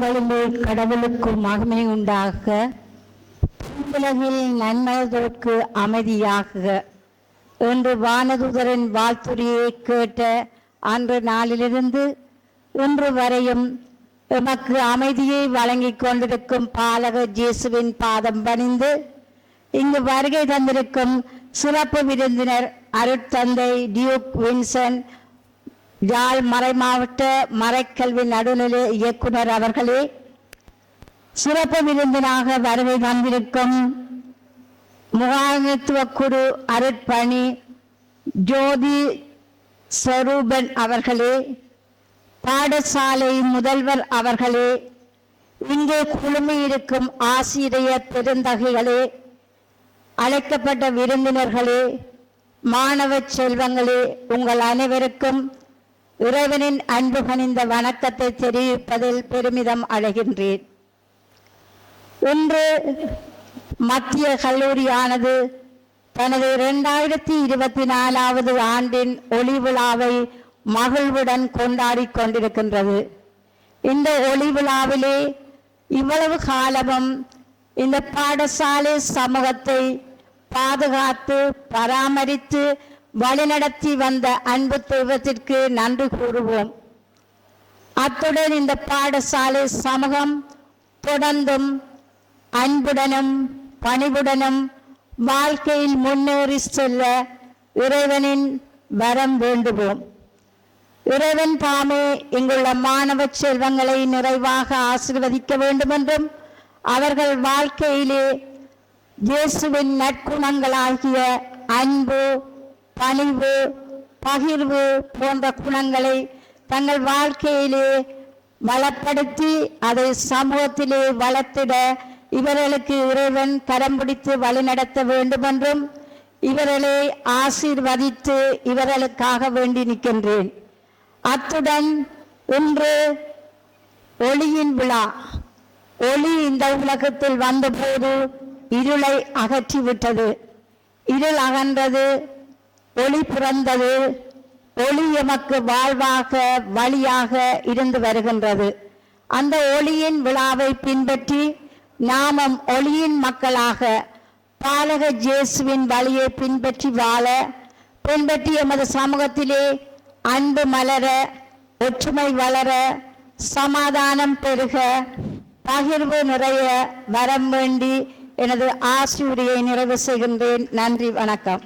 வானங்களிலே கடவுளுக்கு மகிமை உண்டாக. உலகில் நன்மதற்கு அமைதியாக. என்று வானதுதரின் வாழ்த்துறையை கேட்ட அன்று நாளிலிருந்து இன்று வரையும் எமக்கு அமைதியை வழங்கிக் கொண்டிருக்கும் பாலக ஜேசுவின் பாதம் பணிந்து இங்கு வருகை தந்திருக்கும் சிறப்பு விருந்தினர் அருட்தந்தை டியூக் வின்சன் யாழ் மறைமாவட்ட மறைக்கல்வி நடுநிலை இயக்குனர் அவர்களே சிறப்பு விருந்தினாக வருகை தந்திருக்கும் முகாமைத்துவ குழு அருட்பணி ஜோதி ஸ்வரூபன் அவர்களே பாடசாலை முதல்வர் அவர்களே இங்கே குழுமையிருக்கும் ஆசிரியர் பெருந்தகைகளே அழைக்கப்பட்ட விருந்தினர்களே மாணவ செல்வங்களே உங்கள் அனைவருக்கும் இறைவனின் அன்பு கனிந்த வணக்கத்தை தெரிவிப்பதில் பெருமிதம் அடைகின்றேன். இன்று மத்திய கல்லூரியானது தனது இரண்டாயிரத்தி இருபத்தி நாலாவது ஆண்டின் ஒளி விழாவை மகிழ்வுடன் கொண்டாடி கொண்டிருக்கின்றது. இந்த ஒளி விழாவிலே இவ்வளவு காலமும் இந்த பாடசாலை சமூகத்தை பாதுகாத்து பராமரித்து வழிநடத்தி வந்த அன்பு தெய்வத்திற்கு நன்றி கூறுவோம். அத்துடன் இந்த பாடசாலை சமூகம் தொடர்ந்தும் அன்புடனும் பணிவுடனும் வாழ்க்கையில் முன்னேறி செல்ல இறைவனின் வரம் வேண்டுவோம். இறைவன் தாமே இங்குள்ள மாணவ செல்வங்களை நிறைவாக ஆசிர்வதிக்க வேண்டுமென்றும் அவர்கள் வாழ்க்கையிலே இயேசுவின் நற்குணங்களாகிய அன்பு பணிவு பகிர்வு போன்ற குணங்களை தங்கள் வாழ்க்கையிலே வளப்படுத்தி அதை சமூகத்திலே வளர்த்திட இவர்களுக்கு இறைவன் கரம் பிடித்து வழிநடத்த வேண்டும் என்றும் இவர்களை ஆசீர்வதித்து இவர்களுக்காக வேண்டி நிற்கின்றேன். அத்துடன் இன்று ஒளியின் விழா. ஒளி இந்த உலகத்தில் வந்தபோது இருளை அகற்றிவிட்டது. இருள் அகன்றது ஒளி பிறந்தது. ஒளி எமக்கு வாழ்வாக வழியாக இருந்து வருகின்றது. அந்த ஒளியின் விழாவை பின்பற்றி நாமும் ஒளியின் மக்களாக பாலக ஜேசுவின் வழியை பின்பற்றி வாழ பின்பற்றி எமது சமூகத்திலே அன்பு மலர ஒற்றுமை வளர சமாதானம் பெருக பகிர்வு நிறைய வரம் வேண்டி எனது ஆசியுரையை நிறைவு செய்கின்றேன். நன்றி வணக்கம்.